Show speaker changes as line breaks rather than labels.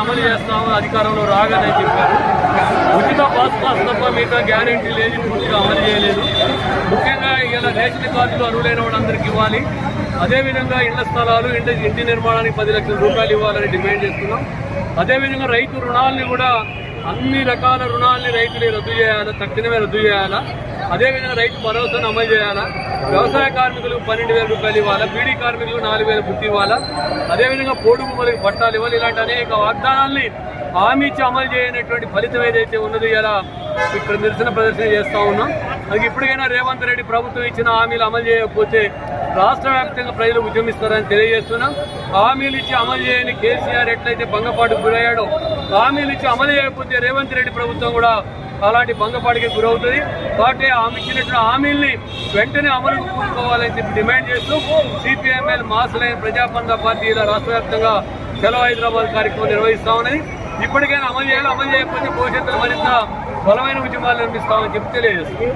అమలు చేస్తాము అధికారంలో రాగానే చెప్పారు. ఉచిత పాస్ పాస్ తప్ప మిగతా గ్యారెంటీ లేదు పూర్తిగా అమలు చేయలేదు. ముఖ్యంగా ఇలా రేషన్ కార్డులు అర్హులైన వాళ్ళందరికీ ఇవ్వాలి. అదేవిధంగా ఇళ్ళ స్థలాలు ఇంటి ఇంటి నిర్మాణానికి పది లక్షల రూపాయలు ఇవ్వాలని డిమాండ్ చేస్తున్నాం. అదేవిధంగా రైతు రుణాలని కూడా అన్ని రకాల రుణాలని రైతులు రద్దు చేయాలా తక్షణమే రద్దు చేయాలా? అదేవిధంగా రైతు భరోసాను అమలు చేయాలా? వ్యవసాయ కార్మికులకు పన్నెండు వేల రూపాయలు ఇవ్వాలా? బీడీ కార్మికులకు నాలుగు వేల గుర్తు ఇవ్వాలా? అదేవిధంగా పోడు భూములకు పట్టాలు ఇవ్వాలి. ఇలాంటి అనేక వాగ్దానాల్ని హామీ ఇచ్చి అమలు చేయనటువంటి ఫలితం ఏదైతే ఉన్నది ఇలా ఇక్కడ నిరసన ప్రదర్శన చేస్తా ఉన్నాం. అది ఇప్పటికైనా రేవంత్ రెడ్డి ప్రభుత్వం ఇచ్చిన హామీలు అమలు చేయకపోతే రాష్ట్ర వ్యాప్తంగా ప్రజలు ఉద్యమిస్తారని తెలియజేస్తున్నాం. హామీలు ఇచ్చి అమలు చేయని కేసీఆర్ ఎట్లయితే భంగపాటుకు గురయ్యాడో హామీలు ఇచ్చి అమలు చేయకపోతే రేవంత్ రెడ్డి ప్రభుత్వం కూడా అలాంటి భంగపాటికి గురవుతుంది. కాబట్టి ఆమె ఇచ్చినటువంటి హామీల్ని వెంటనే అమలు కూడుకోవాలని చెప్పి డిమాండ్ చేస్తూ సిపిఎంఎల్ మాసులైన ప్రజాపంద పార్టీ ఇలా రాష్ట్ర వ్యాప్తంగా చలో హైదరాబాద్ కార్యక్రమం నిర్వహిస్తా ఉన్నది. ఇప్పటికైనా అమలు చేయాలి అమలు చేయకపోతే భవిష్యత్తులో మరింత బలమైన ఉద్యమాలు నిర్మిస్తామని చెప్పి తెలియజేస్తుంది